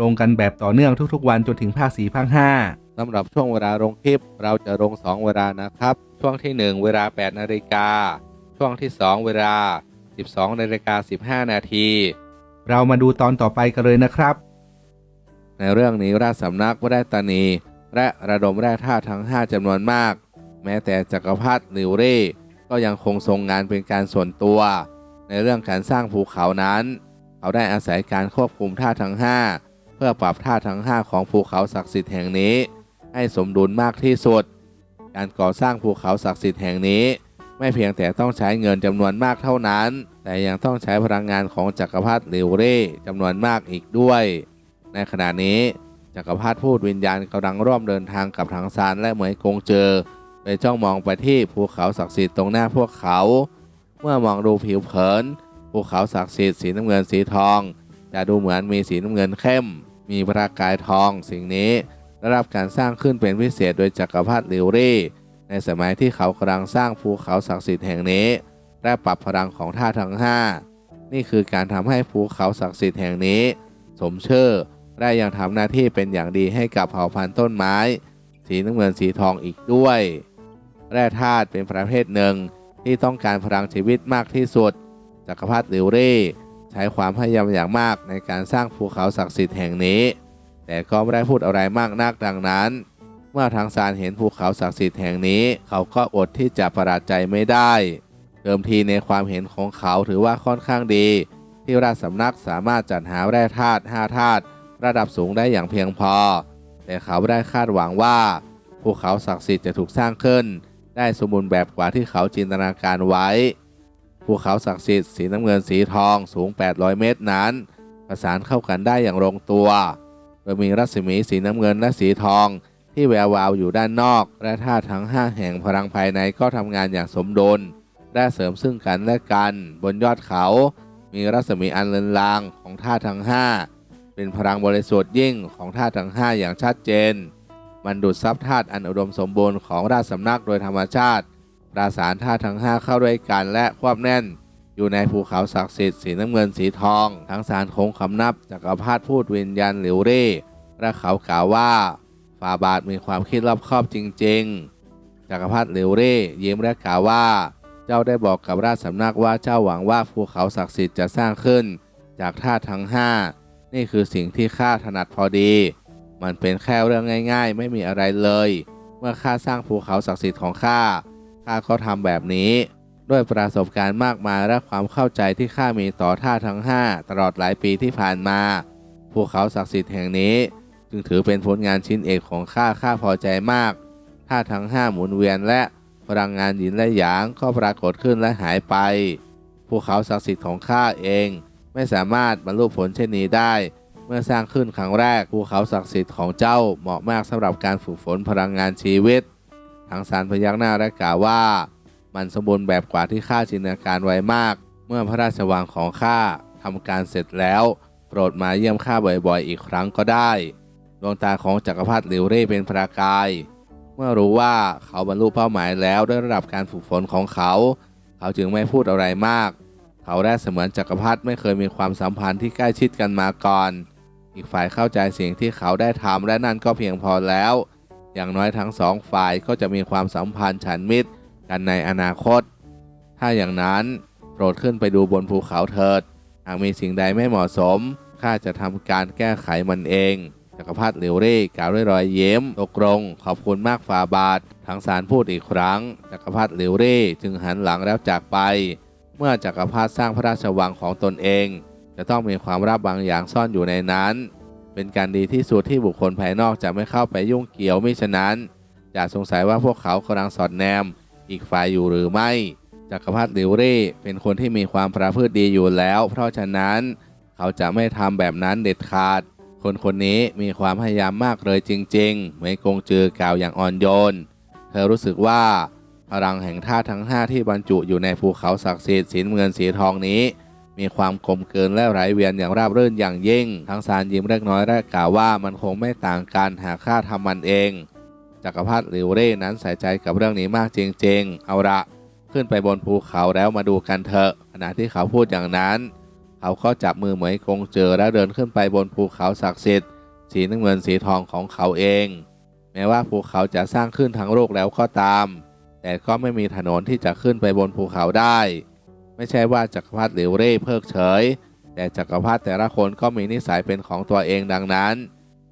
ลงกันแบบต่อเนื่องทุกๆ วันจนถึงภาค4ภาค5สำหรับช่วงเวลาลงคลิป เราจะลง 2 เวลานะครับ ช่วงที่ 1 เวลา 8 นาฬิกา ช่วงที่ 2 เวลา 12 นาฬิกา 15 นาที เรามาดูตอนต่อไปกันเลยนะครับ ในเรื่องนี้ราชสำนักแร่ตานี และระดมแร่ธาตุทั้ง 5จำนวนมาก แม้แต่จักรพรรดิลิวเร่ก็ยังคงทรงงานเป็นการส่วนตัว ในเรื่องการสร้างภูเขานั้น เขาได้อาศัยการควบคุมธาตุทั้ง5เพื่อปรับธาตุทั้ง 5 ของภูเขาศักดิ์สิทธิ์แห่งนี้ ให้สมดุลมากที่สุด การก่อสร้างภูเขาศักดิ์สิทธิ์แห่งนี้ ไม่เพียงแต่ต้องใช้เงินจำนวนมากเท่านั้น แต่ยังต้องใช้พลังงานของจักรพรรดิลิวเร่จำนวนมากอีกด้วย ในขณะนี้จักรพรรดิพูดวิญญาณกำลังร่วมเดินทางกับทางซานและเหมยกงเจอไปจ้องมองไปที่ภูเขาศักดิ์สิทธิ์ตรงหน้าพวกเขา เมื่อมองดูผิวเผินภูเขาศักดิ์สิทธิ์สีน้ำเงินสีทองจะดูเหมือนมีสีน้ำเงินเข้ม มีประกายทองสิ่งนี้ได้รับการสร้างขึ้นเป็นพิเศษโดยจักรพรรดิลิวรี่ ในสมัยที่เขากำลังสร้างภูเขาศักดิ์สิทธิ์แห่งนี้และปรับพลังของธาตุทั้ง 5 นี่คือการทำให้ภูเขาศักดิ์สิทธิ์แห่งนี้ สมชื่อและยังทำหน้าที่เป็นอย่างดีให้กับเผ่าพันธุ์ต้นไม้ สีน้ำเงินสีทองอีกด้วยแร่ธาตุเป็นประเภทหนึ่งที่ต้องการพลังชีวิตมากที่สุดจักรพรรดิลิวรี่ ใช้ความพยายามอย่างมากในการสร้างภูเขาศักดิ์สิทธิ์แห่งนี้ แต่ก็ไม่ได้พูดอะไรมากนักดังนั้น เมื่อทางซานเห็นภูเขาศักดิ์สิทธิ์แห่งนี้ เขาก็อดที่จะประหลาดใจไม่ได้ เดิมทีในความเห็นของเขาถือว่าค่อนข้างดี ที่ราชสำนักสามารถจัดหาแร่ธาตุ5ธาตุระดับสูงได้อย่างเพียงพอ แต่เขาไม่ได้คาดหวังว่าภูเขาศักดิ์สิทธิ์จะถูกสร้างขึ้น ได้สมบูรณ์แบบกว่าที่เขาจินตนาการไว้ ภูเขาศักดิ์สิทธิ์สีน้ำเงินสีทองสูง 800 เมตรนั้น ประสานเข้ากันได้อย่างลงตัว โดยมีรัศมีสีน้ำเงินและสีทอง ที่แวววาวอยู่ด้านนอก และธาตุทั้ง 5 แห่งพลังภายในก็ทำงานอย่างสมดุลและเสริมซึ่งกันและกัน บนยอดเขา มีรัศมีอันเลือนลางของธาตุทั้ง 5 เป็นพลังบริสุทธิ์ยิ่งของธาตุทั้ง 5 อย่างชัดเจน มันดูดซับธาตุอันอุดมสมบูรณ์ของราชสำนักโดยธรรมชาติ ประสานธาตุทั้ง 5 เข้าด้วยกันและควบแน่น อยู่ในภูเขาศักดิ์สิทธิ์สีน้ำเงินสีทอง ทั้งสารคงคำนับจักรพรรดิพูดวิญญาณหลิวเร่และเขากล่าวว่าฟาบาทมีความคิดรอบคอบจริง ๆจักรพรรดิหลิวเร่ยิ้มและกล่าวว่า เจ้าได้บอกกับราชสำนักว่าเจ้าหวังว่าภูเขาศักดิ์สิทธิ์จะสร้างขึ้น จากธาตุทั้ง 5 นี่คือสิ่งที่ข้าถนัดพอดี มันเป็นแค่เรื่องง่าย ๆ ไม่มีอะไรเลย เมื่อข้าสร้างภูเขาศักดิ์สิทธิ์ของข้า ข้าก็ทำแบบนี้ ด้วยประสบการณ์มากมายและความเข้าใจที่ข้ามีต่อท่าทั้ง 5 ตลอดหลายปีที่ผ่านมาภูเขาศักดิ์สิทธิ์แห่งนี้ จึงถือเป็นผลงานชิ้นเอกของข้าข้าพอใจมากท่าทั้ง 5 หมุนเวียนและพลังงานหินและหยางก็ปรากฏขึ้นและหายไปภูเขาศักดิ์สิทธิ์ของข้าเอง ไม่สามารถบรรลุผลเช่นนี้ได้ เมื่อสร้างขึ้นครั้งแรกภูเขาศักดิ์สิทธิ์ของเจ้าเหมาะมากสำหรับการฝึกฝนพลังงานชีวิต ทางสารพยักหน้าและกล่าวว่า มันสมบูรณ์แบบกว่าที่ข้าจินตนาการไว้มาก เมื่อพระราชวังของข้าทำการเสร็จแล้ว โปรดมาเยี่ยมข้าบ่อยๆ อีกครั้งก็ได้ ดวงตาของจักรพรรดิหลิวเร่เป็นประกาย เมื่อรู้ว่าเขาบรรลุเป้าหมายแล้วด้วยระดับการฝึกฝนของเขา เขาจึงไม่พูดอะไรมาก เขาได้เสมือนจักรพรรดิไม่เคยมีความสัมพันธ์ที่ใกล้ชิดกันมาก่อน อีกฝ่ายเข้าใจสิ่งที่เขาได้ทำและนั่นก็เพียงพอแล้ว อย่างน้อยทั้งสองฝ่ายก็จะมีความสัมพันธ์ฉันมิตรกันในอนาคต ถ้าอย่างนั้นโปรดขึ้นไปดูบนภูเขาเถิด หากมีสิ่งใดไม่เหมาะสม ข้าจะทำการแก้ไขมันเอง จักรพรรดิเหลียวเร่กล่าวด้วยรอยเย้มตกลงขอบคุณมากฝ่าบาท ทั้งสารพูดอีกครั้ง จักรพรรดิเหลียวเร่จึงหันหลังแล้วจากไป เมื่อจักรพรรดิสร้างพระราชวังของตนเอง จะต้องมีความลับบางอย่างซ่อนอยู่ในนั้น เป็นการดีที่สุดที่บุคคลภายนอกจะไม่เข้าไปยุ่งเกี่ยวมิฉะนั้นจะสงสัยว่าพวกเขากำลังสอดแนม อีกฝ่ายอยู่หรือไม่จักรพรรดิลิวเร่เป็นคนที่มีความประพฤติดีอยู่แล้ว เพราะฉะนั้นเขาจะไม่ทำแบบนั้นเด็ดขาด คนคนนี้มีความพยายามมากเลยจริงๆเหมยกงจือกล่าวอย่างอ่อนโยน เธอรู้สึกว่าพลังแห่งธาตุทั้ง5ที่บรรจุอยู่ในภูเขาศักดิ์สิทธิ์สีน้ำเงินสีทองนี้ มีความกลมเกินและไหลเวียนอย่างราบรื่นอย่างยิ่ง ทั้งซานยิ้มเล็กน้อยและกล่าวว่ามันคงไม่ต่างกันหากข้าทำมันเอง จักรพรรดิลิวเร่นั้นใส่ใจกับเรื่องนี้มากจริง ๆ เอาละขึ้นไปบนภูเขาแล้วมาดูกันเถอะ ขณะที่เขาพูดอย่างนั้น เขาก็จับมือเหมยกงเจอแล้วเดินขึ้นไปบนภูเขาศักดิ์สิทธิ์สีน้ำเงินสีทองของเขาเอง แม้ว่าภูเขาจะสร้างขึ้นทั้งโลกแล้วก็ตาม แต่ก็ไม่มีถนนที่จะขึ้นไปบนภูเขาได้ ไม่ใช่ว่าจักรพรรดิหลิวเร่เพิกเฉย แต่จักรพรรดิแต่ละคนก็มีนิสัยเป็นของตัวเองดังนั้น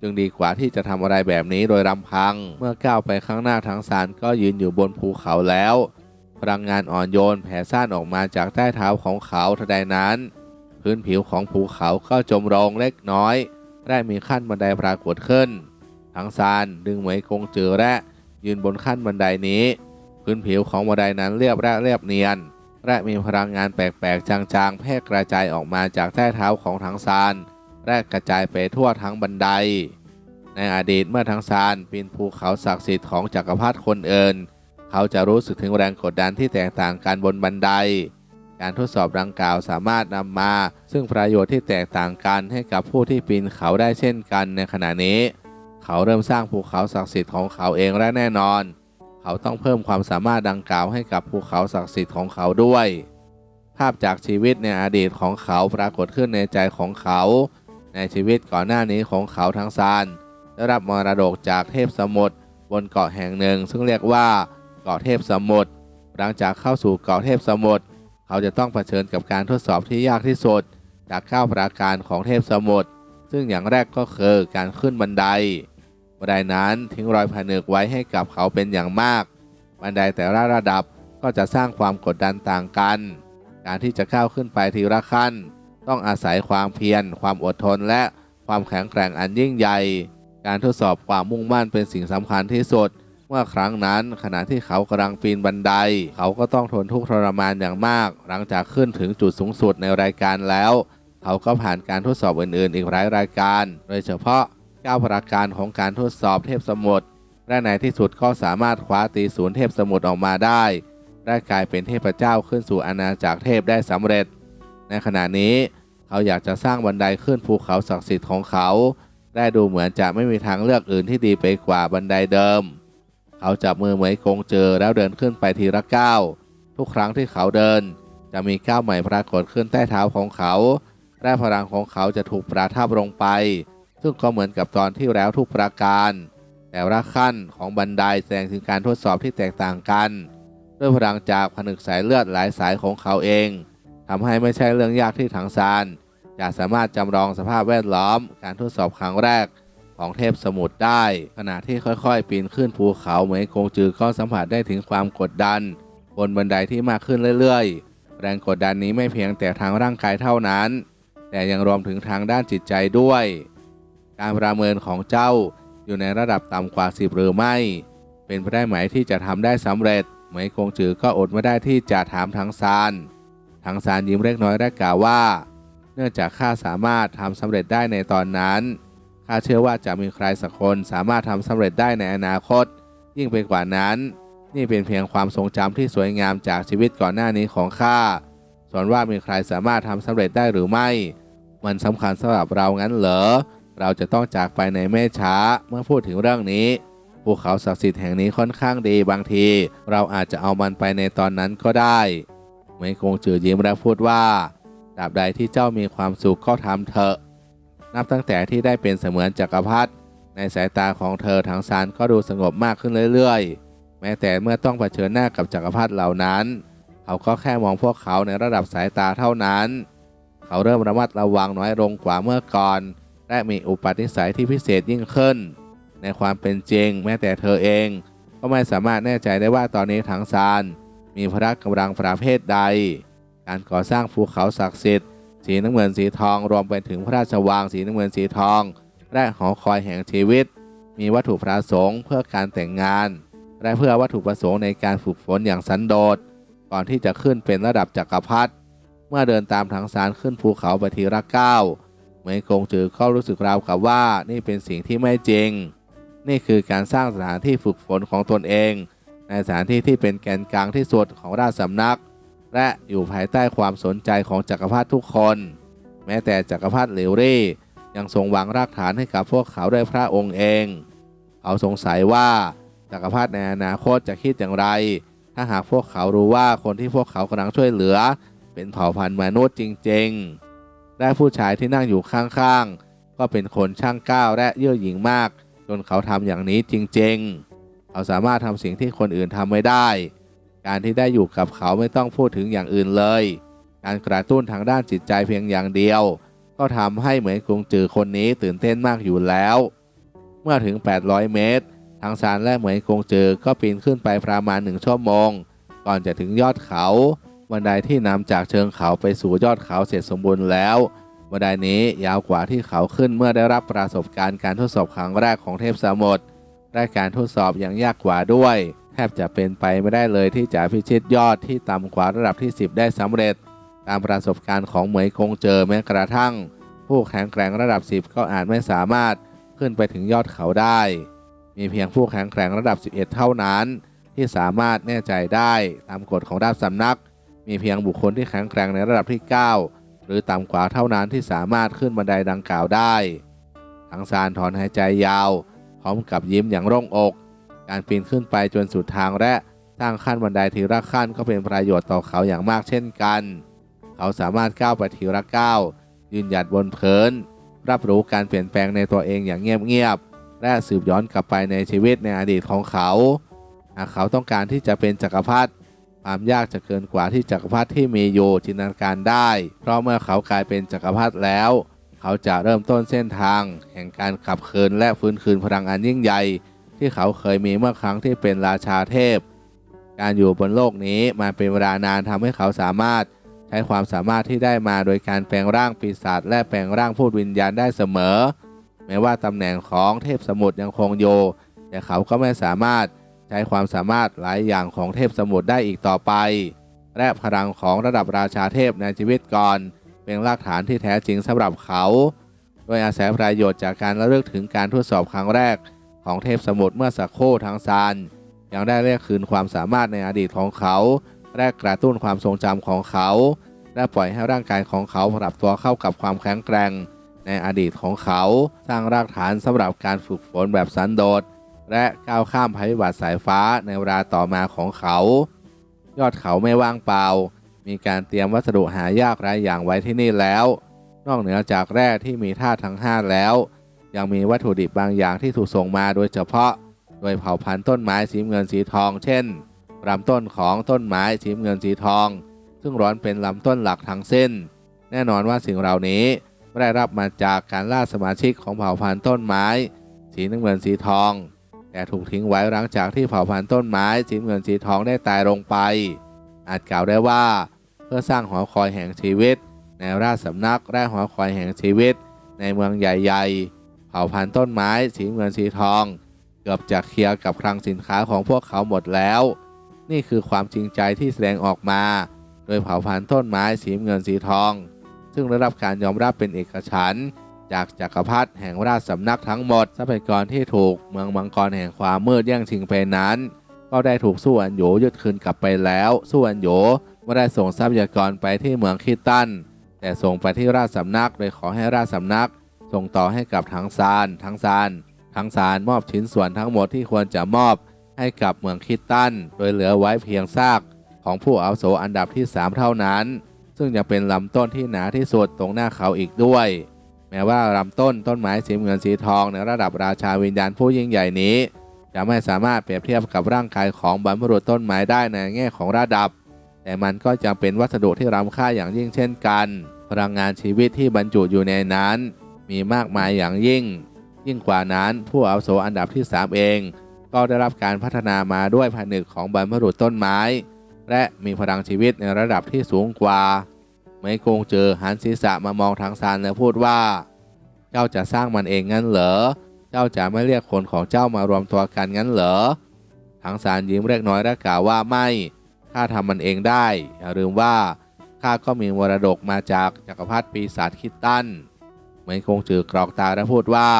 จึงดีกว่าที่จะทำอะไรแบบนี้โดยลำพัง เมื่อก้าวไปข้างหน้าทั้งสารก็ยืนอยู่บนภูเขาแล้ว พลังงานอ่อนโยนแผ่ซ่านออกมาจากใต้เท้าของเขาทันใดนั้น พื้นผิวของภูเขาก็จมลงเล็กน้อยและมีขั้นบันไดปรากฏขึ้นทั้งซานดึงเหมยกงจือและยืนบนขั้นบันไดนี้ พื้นผิวของบันไดนั้นเรียบและเรียบเนียน และมีพลังงานแปลกๆ จางๆ แพร่กระจายออกมาจากใต้เท้าของทั้งซานและกระจายไปทั่วทั้งบันได ในอดีตเมื่อทั้งซานปีนภูเขาศักดิ์สิทธิ์ของจักรพรรดิคนเอินเขาจะรู้สึกถึงแรงกดดันที่แตกต่างกันบนบันได การทดสอบดังกล่าวสามารถนำมา ซึ่งประโยชน์ที่แตกต่างกันให้กับผู้ที่ปีนเขาได้เช่นกันในขณะนี้ เขาเริ่มสร้างภูเขาศักดิ์สิทธิ์ของเขาเองและแน่นอน เขาต้องเพิ่มความสามารถดังกล่าวให้กับภูเขาศักดิ์สิทธิ์ของเขาด้วย ภาพจากชีวิตในอดีตของเขาปรากฏขึ้นในใจของเขา ในชีวิตก่อนหน้านี้ของเขาทั้งซานได้รับมรดกจากเทพสมุทรบนเกาะแห่งหนึ่ง ซึ่งเรียกว่าเกาะเทพสมุทรหลังจากเข้าสู่เกาะเทพสมุทรเขาจะต้องเผชิญกับการทดสอบที่ยากที่สุด จากเก้าประการของเทพสมุทรซึ่งอย่างแรกก็คือการขึ้นบันได บันไดนั้นทิ้งรอยผนึกไว้ให้กับเขาเป็นอย่างมาก บันไดแต่ละระดับก็จะสร้างความกดดันต่างกัน การที่จะก้าวขึ้นไปทีละขั้น ต้องอาศัยความเพียร ความอดทนและความแข็งแกร่งอันยิ่งใหญ่ การทดสอบความมุ่งมั่นเป็นสิ่งสำคัญที่สุด เมื่อครั้งนั้นขณะที่เขากำลังปีนบันได เขาก็ต้องทนทุกข์ทรมานอย่างมาก หลังจากขึ้นถึงจุดสูงสุดในรายการแล้ว เขาก็ผ่านการทดสอบอื่นๆ อีกหลายรายการ โดยเฉพาะ 9ประการของการทดสอบเทพสมุทรและในที่สุดก็สามารถคว้าตีศูนย์เทพสมุทรออกมาได้และกลายเป็นเทพเจ้าขึ้นสู่อาณาจักรเทพได้สำเร็จ ในขณะนี้เขาอยากจะสร้างบันไดขึ้นภูเขาศักดิ์สิทธิ์ของเขาและดูเหมือนจะไม่มีทางเลือกอื่นที่ดีไปกว่าบันไดเดิม เขาจับมือเหมยกงเจอแล้วเดินขึ้นไปทีละก้าวทุกครั้งที่เขาเดิน จะมีก้าวใหม่ปรากฏขึ้นใต้เท้าของเขาและพลังของเขาจะถูกประทับลงไป ซึ่งก็เหมือนกับตอนที่แล้วทุกประการ แต่ละขั้นของบันไดแสดงถึงการทดสอบที่แตกต่างกัน ด้วยพลังจากผนึกสายเลือดหลายสายของเขาเองทำให้ไม่ใช่เรื่องยากที่ถังซานจะสามารถจำลองสภาพแวดล้อม การทดสอบครั้งแรกของเทพสมุทรได้ ขณะที่ค่อยๆ ปีนขึ้นภูเขาเหมยกงจือก็สัมผัสได้ถึงความกดดัน บนบันไดที่มากขึ้นเรื่อยๆ แรงกดดันนี้ไม่เพียงแต่ทางร่างกายเท่านั้น แต่ยังรวมถึงทางด้านจิตใจด้วย การประเมินของเจ้าอยู่ในระดับต่ำกว่า 10 หรือไม่ เป็นไปได้ไหมที่จะทำได้สำเร็จเหมยกงจือก็อดไม่ได้ที่จะถามทางซานทางซานยิ้มเล็กน้อยและกล่าวว่า เนื่องจากข้าสามารถทำสำเร็จได้ในตอนนั้นข้าเชื่อว่าจะมีใครสักคนสามารถทำสำเร็จได้ในอนาคต ยิ่งไปกว่านั้น นี่เป็นเพียงความทรงจำที่สวยงามจากชีวิตก่อนหน้านี้ของข้าส่วนว่ามีใครสามารถทำสำเร็จได้หรือไม่ มันสำคัญสำหรับเรางั้นเหรอ เราจะต้องจากไปในไม่ช้าเมื่อพูดถึงเรื่องนี้ภูเขาศักดิ์สิทธิ์แห่งนี้ค่อนข้างดีบางที เราอาจจะเอามันไปในตอนนั้นก็ได้เหมยกงจือยิ้มและพูดว่าตราบใดที่เจ้ามีความสุขก็ทำเถอะ นับตั้งแต่ที่ได้เป็นเสมือนจักรพรรดิในสายตาของเธอทางซานก็ดูสงบมากขึ้นเรื่อยๆ แม้แต่เมื่อต้องเผชิญหน้ากับจักรพรรดิเหล่านั้น เขาก็แค่มองพวกเขาในระดับสายตาเท่านั้น เขาเริ่มระมัดระวังน้อยลงกว่าเมื่อก่อน และมีอุปนิสัยที่พิเศษยิ่งขึ้น ในความเป็นจริง แม้แต่เธอเอง ก็ไม่สามารถแน่ใจได้ว่าตอนนี้ทางซานมีพละกำลังประเภทใด การก่อสร้างภูเขาศักดิ์สิทธิ์สีน้ำเงินสีทองรวมไปถึงพระราชวังสีน้ำเงินสีทอง และหอคอยแห่งชีวิต มีวัตถุประสงค์เพื่อการแต่งงาน และเพื่อวัตถุประสงค์ในการฝึกฝนอย่างสันโดษก่อนที่จะขึ้นเป็นระดับจักรพรรดิเมื่อเดินตามทางสารขึ้นภูเขาไปทีละก้าว เหมยกงจือก็รู้สึกราวกับว่านี่เป็นสิ่งที่ไม่จริง นี่คือการสร้างสถานที่ฝึกฝนของตนเอง ในสถานที่ที่เป็นแกนกลางที่สุดของราชสำนัก และอยู่ภายใต้ความสนใจของจักรพรรดิทุกคน แม้แต่จักรพรรดิเหลวรี่ยังทรงวางรากฐานให้กับพวกเขาด้วยพระองค์เอง เขาสงสัยว่าจักรพรรดิในอนาคตจะคิดอย่างไร ถ้าหากพวกเขารู้ว่าคนที่พวกเขากำลังช่วยเหลือ เป็นเผ่าพันธุ์มนุษย์จริง ๆ และผู้ชายที่นั่งอยู่ข้างๆ ก็เป็นคนช่างก้าวและเย่อหยิ่งมาก จนเขาทำอย่างนี้จริงๆ เขาสามารถทำสิ่งที่คนอื่นทำไม่ได้ การที่ได้อยู่กับเขาไม่ต้องพูดถึงอย่างอื่นเลย การกระตุ้นทางด้านจิตใจเพียงอย่างเดียว ก็ทำให้เหมือนกรุงจือคนนี้ตื่นเต้นมากอยู่แล้ว เมื่อถึง 800 เมตร ทางซานและเหมยกงจือก็ปีนขึ้นไปประมาณหนึ่งชั่วโมง ก่อนจะถึงยอดเขา บันไดที่นำจากเชิงเขาไปสู่ยอดเขาเสร็จสมบูรณ์แล้วบันไดนี้ยาวกว่าที่เขาขึ้นเมื่อได้รับประสบการณ์การทดสอบครั้งแรกของเทพสมุทรและการทดสอบอย่างยากกว่าด้วย แทบจะเป็นไปไม่ได้เลยที่จะพิชิตยอดที่ต่ำกว่าระดับที่ 10 ได้สำเร็จ ตามประสบการณ์ของเหมยกงเจอแม้กระทั่ง ผู้แข็งแกร่งระดับ 10 ก็อาจไม่สามารถขึ้นไปถึงยอดเขาได้ มีเพียงผู้แข็งแกร่งระดับ 11 เท่านั้น ที่สามารถแน่ใจได้ตามกฎของราชสำนัก มีเพียงบุคคลที่แข็งแกร่งในระดับที่ 9 หรือต่ำกว่าเท่านั้นที่สามารถขึ้นบันไดดังกล่าวได้ ทั้งซานถอนหายใจยาว พร้อมกับยิ้มอย่างโล่งอก การปีนขึ้นไปจนสุดทางและสร้างขั้นบันไดทีละขั้นก็เป็นประโยชน์ต่อเขาอย่างมากเช่นกัน เขาสามารถก้าวไปทีละก้าวยืนหยัดบนเพลินรับรู้การเปลี่ยนแปลงในตัวเองอย่างเงียบๆและสืบย้อนกลับไปในชีวิตในอดีตของเขา หากเขาต้องการที่จะเป็นจักรพรรดิ ความยากจะเกินกว่าที่จักรพรรดิที่มีอยู่จินตนาการได้ เพราะเมื่อเขากลายเป็นจักรพรรดิแล้ว เขาจะเริ่มต้นเส้นทาง แห่งการขับเคลื่อนและฟื้นคืนพลังอันยิ่งใหญ่ ที่เขาเคยมีเมื่อครั้งที่เป็นราชาเทพ การอยู่บนโลกนี้มาเป็นเวลานานทำให้เขาสามารถใช้ความสามารถที่ได้มาโดยการแปลงร่างปีศาจและแปลงร่างพูดวิญญาณได้เสมอ แม้ว่าตำแหน่งของเทพสมุทรยังคงอยู่แต่เขาก็ไม่สามารถ ใช้ความสามารถหลายอย่างของเทพสมุทรได้อีกต่อไป และพลังของระดับราชาเทพในชีวิตก่อนเป็นรากฐานที่แท้จริงสำหรับเขาโดยอาศัยประโยชน์จากการระลึกถึงการทดสอบครั้งแรกของเทพสมุทรเมื่อสักครู่ทางซานยังได้เรียกคืนความสามารถในอดีตของเขาและกระตุ้นความทรงจำของเขา และปล่อยให้ร่างกายของเขาปรับตัวเข้ากับความแข็งแกร่งในอดีตของเขา สร้างรากฐานสำหรับการฝึกฝนแบบสันโดษ และก้าวข้ามภัยพิบัติสายฟ้าในเวลาต่อมาของเขา ยอดเขาไม่ว่างเปล่า มีการเตรียมวัสดุหายากหลายอย่างไว้ที่นี่แล้ว นอกเหนือจากแร่ที่มีธาตุทั้ง 5 แล้ว ยังมีวัตถุดิบบางอย่างที่ถูกส่งมาโดยเฉพาะ โดยเผ่าพันธุ์ต้นไม้สีเงินสีทอง เช่นลำต้นของต้นไม้สีเงินสีทอง ซึ่งร้อนเป็นลำต้นหลักทั้งเส้น แน่นอนว่าสิ่งเหล่านี้ไได้รับมาจากการล่าสมาชิกของเผ่าพันธุ์ต้นไม้ สีน้ำเงินสีทอง แต่ถูกทิ้งไว้หลังจากที่เผาพันธุ์ต้นไม้สีเงินสีทองได้ตายลงไป อาจกล่าวได้ว่า เพื่อสร้างหอคอยแห่งชีวิต ในราชสำนักและหอคอยแห่งชีวิต ในเมืองใหญ่ๆ เผาพันธุ์ต้นไม้สีเงินสีทอง เกือบจะเคลียร์กับคลังสินค้าของพวกเขาหมดแล้ว นี่คือความจริงใจที่แสดงออกมา โดยเผาพันธุ์ต้นไม้สีเงินสีทอง ซึ่งได้รับการยอมรับเป็นเอกฉันท์ จากจักรพรรดิแห่งราชสำนักทั้งหมดทรัพยากรที่ถูกเมืองมังกรแห่งความมืดแย่งชิงไปนั้น ก็ได้ถูกสู้อันโยยึดคืนกลับไปแล้วสู้อันโยไม่ได้ส่งทรัพยากรไปที่เมืองคิตัน แต่ส่งไปที่ราชสำนักโดยขอให้ราชสำนัก ส่งต่อให้กับทั้งซานทั้งซานทั้งซานมอบชิ้นส่วนทั้งหมดที่ควรจะมอบให้กับเมืองคิตัน โดยเหลือไว้เพียงซากของผู้อาวุโสอันดับที่ 3 เท่านั้น ซึ่งยังเป็นลำต้นที่หนาที่สุดตรงหน้าเขาอีกด้วย แม้ว่าลำต้นต้นไม้สีเงินสีทองในระดับราชาวิญญาณผู้ยิ่งใหญ่นี้ จะไม่สามารถเปรียบเทียบกับร่างกายของบรรพบุรุษต้นไม้ได้ในแง่ของระดับ แต่มันก็จะเป็นวัสดุที่ล้ำค่าอย่างยิ่งเช่นกัน พลังงานชีวิตที่บรรจุอยู่ในนั้น มีมากมายอย่างยิ่ง ยิ่งกว่านั้นผู้อาวุโสอันดับที่ 3 เอง ก็ได้รับการพัฒนามาด้วยผนึกของบรรพบุรุษต้นไม้ และมีพลังชีวิตในระดับที่สูงกว่า ไม่คงเจอหันศีรษะมามองทางซานและพูดว่า เจ้าจะสร้างมันเองงั้นเหรอ เจ้าจะไม่เรียกคนของเจ้ามารวมตัวกันงั้นเหรอทางซานยิ้มเล็กน้อยและกล่าวว่าไม่ ข้าทำมันเองได้ อย่าลืมว่าข้าก็มีมรดกมาจากจักรพรรดิปีศาจคิดตันเหมือนคงจือกรอกตาและพูดว่า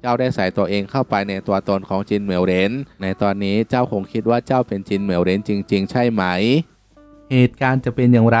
เจ้าได้ใส่ตัวเองเข้าไปในตัวตนของจินเหมียวเหรน ในตอนนี้เจ้าคงคิดว่าเจ้าเป็นจินเหมียวเหรนจริง ๆ ใช่ไหม เหตุการณ์จะเป็นอย่างไร